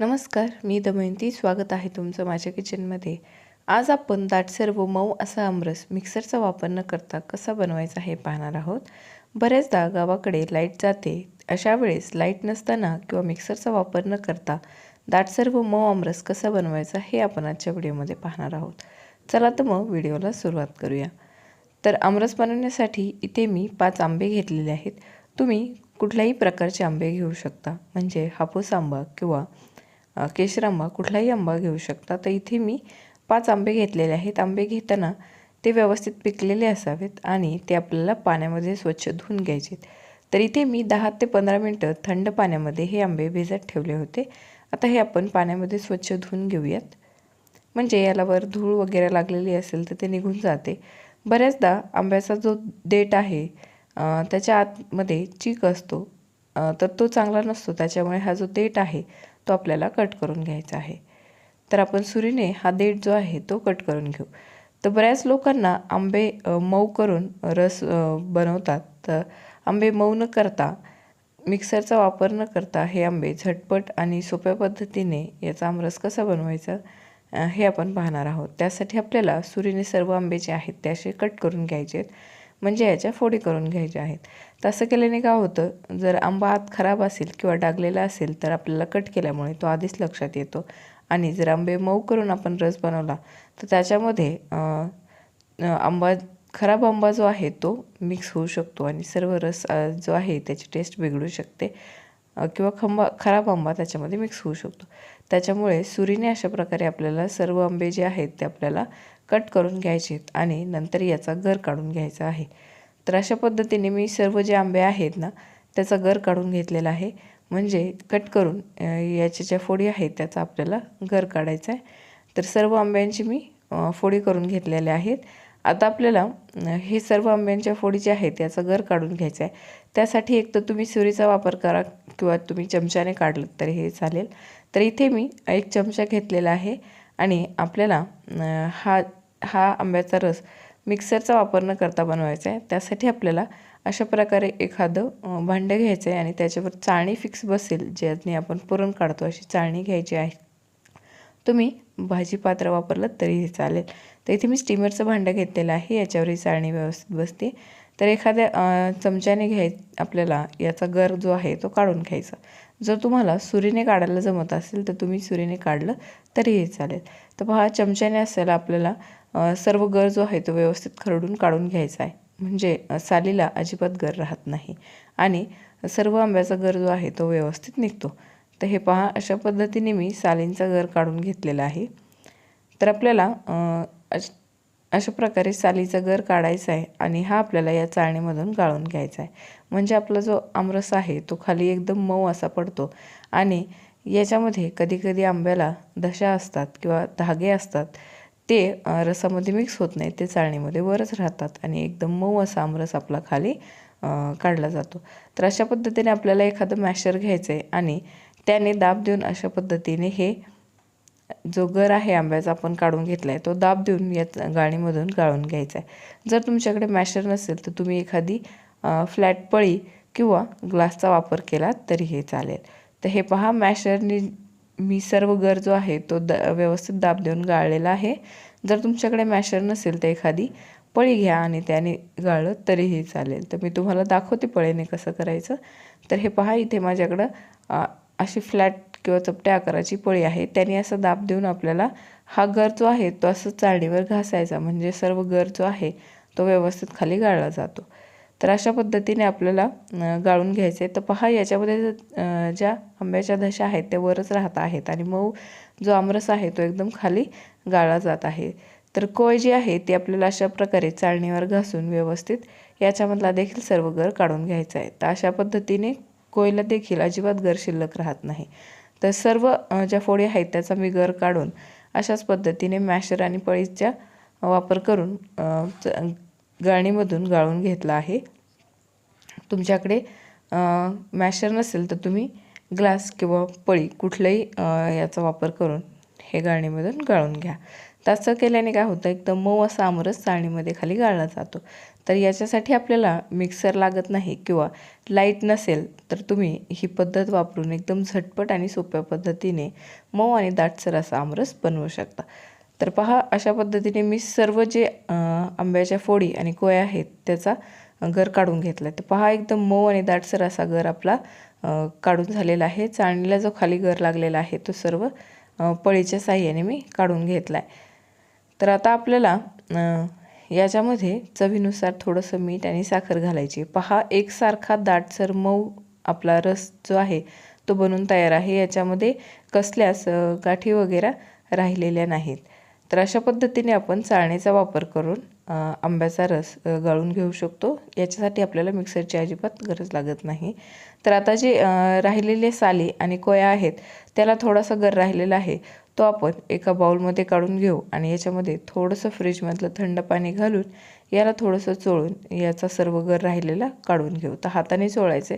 नमस्कार मी दमयंती. स्वागत आहे तुमचं माझ्या किचनमध्ये आज आपण दाटसर व मऊ असा आमरस मिक्सरचा वापर न करता कसा बनवायचा हे पाहणार आहोत. बऱ्याचदा गावाकडे लाइट जाते. अशा वेळेस लाइट नसताना किंवा मिक्सरचा वापर न करता दाटसर व मऊ आमरस कसा बनवायचा हे आपण आजच्या व्हिडिओमध्ये पाहणार आहोत. चला तर मग व्हिडिओला सुरुवात करूया. तर आमरस बनवण्यासाठी इथे मी पाच आंबे घेतलेले आहेत. तुम्ही कुठल्याही प्रकारचे आंबे घेऊ शकता. म्हणजे हापूस आंबा किंवा केशर आंबा कुठलाही आंबा घेऊ शकता. तर इथे मी पाच आंबे घेतलेले आहेत. आंबे घेताना ते व्यवस्थित पिकलेले असावेत आणि ते आपल्याला पाण्यामध्ये स्वच्छ धुवून घ्यायचे तर इथे मी दहा ते पंधरा मिनटं थंड पाण्यामध्ये हे आंबे भिजत ठेवले होते. आता हे आपण पाण्यामध्ये स्वच्छ धुवून घेऊयात. म्हणजे याला वर धूळ वगैरे लागलेली असेल तर ते निघून जाते. बऱ्याचदा आंब्याचा जो देठ आहे त्याच्या आतमध्ये चीक असतो. तर तो चांगला नसतो. त्याच्यामुळे हा जो देठ आहे तो आपल्याला कट करून घ्यायचा आहे. तर आपण सुरीने हा देठ जो आहे तो कट करून घेऊ. तर बऱ्याच लोकांना आंबे मऊ करून रस बनवतात. तर आंबे मऊ न करता मिक्सरचा वापर न करता हे आंबे झटपट आणि सोप्या पद्धतीने याचा आमरस कसा बनवायचा हे आपण पाहणार आहोत. त्यासाठी आपल्याला सुरीने सर्व आंबे जे आहेत ते असे कट करून घ्यायचे आहेत म्हणजे याच्या फोडी करून घ्यायच्या आहेत. तसं केल्याने काय होतं? जर आंबा आत खराब असेल किंवा डागलेला असेल तर आपल्याला कट केल्यामुळे तो आधीच लक्षात येतो. आणि जर आंबे मऊ करून आपण रस बनवला तर त्याच्यामध्ये आंबा खराब आंबा जो आहे तो मिक्स होऊ शकतो आणि सर्व रस जो आहे त्याची टेस्ट बिघडू शकते. किंवा खंबा खराब आंबा त्याच्यामध्ये मिक्स होऊ शकतो. त्याच्यामुळे सुरीने अशा प्रकारे आपल्याला सर्व आंबे जे आहेत ते आपल्याला कट करून घ्यायचे आहेत आणि नंतर याचा घर काढून घ्यायचा आहे. तर अशा पद्धतीने मी सर्व जे आंबे आहेत ना त्याचा गर काढून घेतलेला आहे. म्हणजे कट करून याच्या ज्या फोडी आहेत त्याचा आपल्याला गर काढायचा आहे. तर सर्व आंब्यांची मी फोडी करून घेतलेल्या आहेत. आता आपल्याला हे सर्व आंब्यांच्या फोडी जे आहेत याचा गर काढून घ्यायचा आहे. त्यासाठी एक तर तुम्ही सुरीचा वापर करा किंवा तुम्ही चमच्याने काढलं तरी हे चालेल. तर इथे मी एक चमचा घेतलेला आहे आणि आपल्याला हा हा आंब्याचा रस मिक्सरचा वापर न करता बनवायचा आहे. त्यासाठी आपल्याला अशा प्रकारे एखादं भांडं घ्यायचं आहे आणि त्याच्यावर चाळणी फिक्स बसेल ज्याने आपण पुरण काढतो अशी चाळणी घ्यायची आहे. तुम्ही भाजी पात्र वापरलं तरीही चालेल. तर इथे मी स्टीमरचं भांडं घेतलेलं आहे याच्यावरही चाळणी व्यवस्थित बसते. तर एखाद्या चमच्याने घ्याय आपल्याला याचा गर जो आहे तो काढून घ्यायचा. जर तुम्हाला सुरीने काढायला जमत असेल तर तुम्ही सुरीने काढलं तरीही चालेल. तर पहा चमच्याने असायला आपल्याला सर्व गर जो आहे तो व्यवस्थित खरडून काढून घ्यायचा आहे. म्हणजे सालीला अजिबात गर राहत नाही. आणि सर्व आंब्याचा गर जो आहे तो व्यवस्थित निघतो. तर हे पहा अशा पद्धतीने मी सालींचा गर काढून घेतलेला आहे. तर आपल्याला अशा प्रकारे सालीचा गर काढायचा आहे आणि हा आपल्याला या चाळणीमधून गाळून घ्यायचा आहे. म्हणजे आपला जो आमरस आहे तो खाली एकदम मऊ असा पडतो. आणि याच्यामध्ये कधीकधी आंब्याला दशा असतात किंवा धागे असतात ते रसामध्ये मिक्स होत नाही. ते चाळणीमध्ये वरच राहतात आणि एकदम मऊ असा आमरस आपला खाली काढला जातो. तर अशा पद्धतीने आपल्याला एखादं मॅशर घ्यायचं आहे आणि त्याने दाब देऊन अशा पद्धतीने हे जो गर आहे आंब्याचा आपण काढून घेतला आहे तो दाब देऊन या गाळणीमधून गाळून घ्यायचा आहे जर तुमच्याकडे मॅशर नसेल तर तुम्ही एखादी फ्लॅट पळी किंवा ग्लासचा वापर केला तरी हे चालेल. तर हे पहा मॅशरनी मी सर्व गर जो आहे तो द व्यवस्थित दाब देऊन गाळलेला आहे. जर तुमच्याकडे मॅशर नसेल तर एखादी पळी घ्या आणि त्याने गाळलं तरीही चालेल. तर मी तुम्हाला दाखवते पळीने कसं करायचं. तर हे पहा इथे माझ्याकडं अशी फ्लॅट किंवा चपट्या आकाराची पळी आहे त्याने असं दाब देऊन आपल्याला हा गर जो आहे तो असं चाळणीवर घासायचा. म्हणजे सर्व गर जो आहे तो व्यवस्थित खाली गाळला जातो. तर अशा पद्धतीने आपल्याला गाळून घ्यायचे. तर पहा याच्यामध्ये ज्या आंब्याच्या दशा आहेत त्या वरच राहत आहेत आणि मऊ जो आमरस आहे तो एकदम खाली गाळला जात आहे. तर कोय जी आहे ती आपल्याला अशा प्रकारे चाळणीवर घासून व्यवस्थित याच्यामधला देखील सर्व गर काढून घ्यायचा आहे. तर अशा पद्धतीने कोयला देखील अजिबात गर शिल्लक राहत नाही. तर सर्व ज्या फोडी आहेत त्याचा मी गर काढून अशाच पद्धतीने मॅशर आणि पळीचा वापर करून गाळणीमधून गाळून घेतला आहे. तुमच्याकडे मॅशर नसेल तर तुम्ही ग्लास किंवा पळी कुठलाही याचा वापर करून हे गाळणीमधून गाळून घ्या. तसं केल्याने काय होतं एकदम मऊ असा आमरस चाळणीमध्ये खाली गाळला जातो. तर याच्यासाठी आपल्याला मिक्सर लागत नाही किंवा लाइट नसेल तर तुम्ही ही पद्धत वापरून एकदम झटपट आणि सोप्या पद्धतीने मऊ आणि दाटसर असा आमरस बनवू शकता. तर पहा अशा पद्धतीने मी सर्व जे आंब्याच्या फोडी आणि कोया आहेत त्याचा गर काढून घेतला. आहे तर पहा एकदम मऊ आणि दाटसर असा गर आपला काढून झालेला आहे. चाळणीला जो खाली गर लागलेला आहे तो सर्व पळीच्या साह्याने मी काढून घेतला आहे तर आता आपल्याला याच्यामध्ये चवीनुसार थोडंसं मीठ आणि साखर घालायची. पहा एकसारखा दाटसर मऊ आपला रस जो आहे तो बनून तयार आहे. याच्यामध्ये कसल्यास गाठी वगैरे राहिलेल्या नाहीत. तर अशा पद्धतीने आपण चाळणीचा वापर करून आंब्याचा रस गाळून घेऊ शकतो. याच्यासाठी आपल्याला मिक्सरची अजिबात गरज लागत नाही. तर आता जे राहिलेले साली आणि कोया आहेत त्याला थोडासा गर राहिलेला आहे. तो आपण एका बाउलमध्ये काढून घेऊ आणि याच्यामध्ये थोडंसं फ्रीजमधलं थंड पाणी घालून याला थोडंसं चोळून याचा सर्व गर राहिलेला काढून घेऊ. तर हाताने चोळायचे.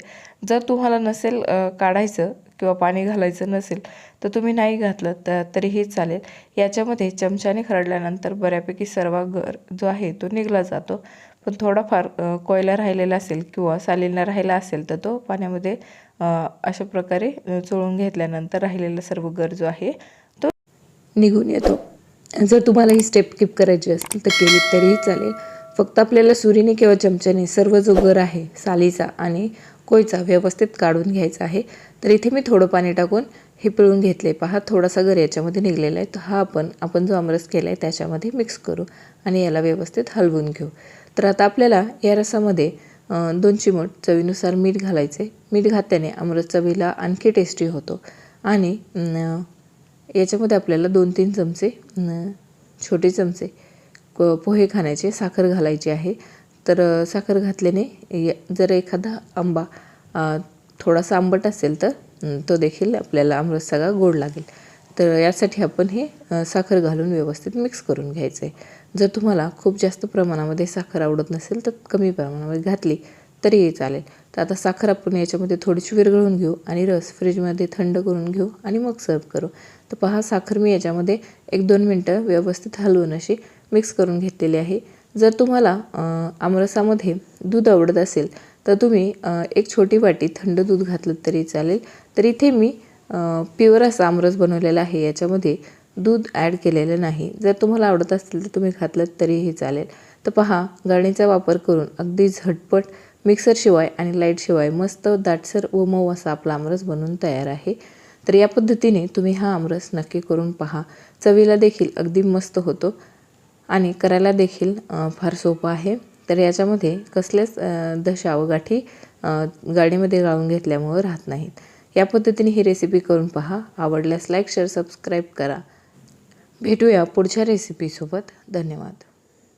जर तुम्हाला नसेल काढायचं किंवा पाणी घालायचं नसेल तर तुम्ही नाही घातलं तर तरीही चालेल. याच्यामध्ये चमच्याने खरडल्यानंतर बऱ्यापैकी सर्व गर जो आहे तो निघला जातो. पण थोडाफार कोयला राहिलेला असेल किंवा सालीला राहिला असेल तर तो पाण्यामध्ये अशा प्रकारे चोळून घेतल्यानंतर राहिलेला सर्व गर जो आहे निघून येतो. जर तुम्हाला ही स्टेप किप करायची असतील तर केली तरीही चालेल. फक्त आपल्याला सुरीने किंवा चमच्याने सर्व जो गर आहे सालीचा आणि कोयचा व्यवस्थित काढून घ्यायचा आहे. तर इथे मी थोडं पाणी टाकून हे पिळून घेतले. पहा थोडासा गर याच्यामध्ये निघलेला आहे. तर हा आपण आपण जो आमरस केला आहे त्याच्यामध्ये मिक्स करू आणि याला व्यवस्थित हलवून घेऊ. तर आता आपल्याला या रसामध्ये दोन चिमट चवीनुसार मीठ घालायचे मीठ घातल्याने आमरस चवीला आणखी टेस्टी होतो. आणि याच्यामध्ये आपल्याला दोन तीन चमचे छोटे चमचे पोहे खाण्याचे साखर घालायची आहे. तर साखर घातल्याने जर एखादा आंबा थोडासा आंबट असेल तर तो देखील आपल्याला आमरस सगळा गोड लागेल. तर यासाठी आपण हे साखर घालून व्यवस्थित मिक्स करून घ्यायचं आहे जर तुम्हाला खूप जास्त प्रमाणामध्ये साखर आवडत नसेल तर कमी प्रमाणामध्ये घातली. तरीही चालेल. तर आता साखर आपण याच्यामध्ये थोडीशी विरघळून घेऊ आणि रस फ्रीजमध्ये थंड करून घेऊ आणि मग सर्व करू. तर पहा साखर मी याच्यामध्ये एक दोन मिनटं व्यवस्थित हलवून अशी मिक्स करून घेतलेली आहे. जर तुम्हाला आमरसामध्ये दूध आवडत असेल तर तुम्ही एक छोटी वाटी थंड दूध घातलं तरी चालेल. तर इथे मी प्युअर असा आमरस बनवलेला आहे. याच्यामध्ये दूध ॲड केलेलं नाही. जर तुम्हाला आवडत असेल तर तुम्ही घातलं तरीही चालेल. तर पहा गाळणीचा वापर करून अगदी झटपट मिक्सरशिवाय आणि लाईटशिवाय मस्त दाटसर व मऊ असा आपला आमरस बनून तयार आहे. तर या पद्धतीने तुम्ही हा आमरस नक्की करून पहा. चवीला देखील अगदी मस्त होतो आणि करायला देखील फार सोपं आहे. तर याच्यामध्ये कसल्याच दशा व गाठी गाडीमध्ये गाळून घेतल्यामुळं राहत नाहीत. या पद्धतीने ही रेसिपी करून पहा. आवडल्यास लाईक शेअर सबस्क्राईब करा. भेटूया पुढच्या रेसिपीसोबत. धन्यवाद.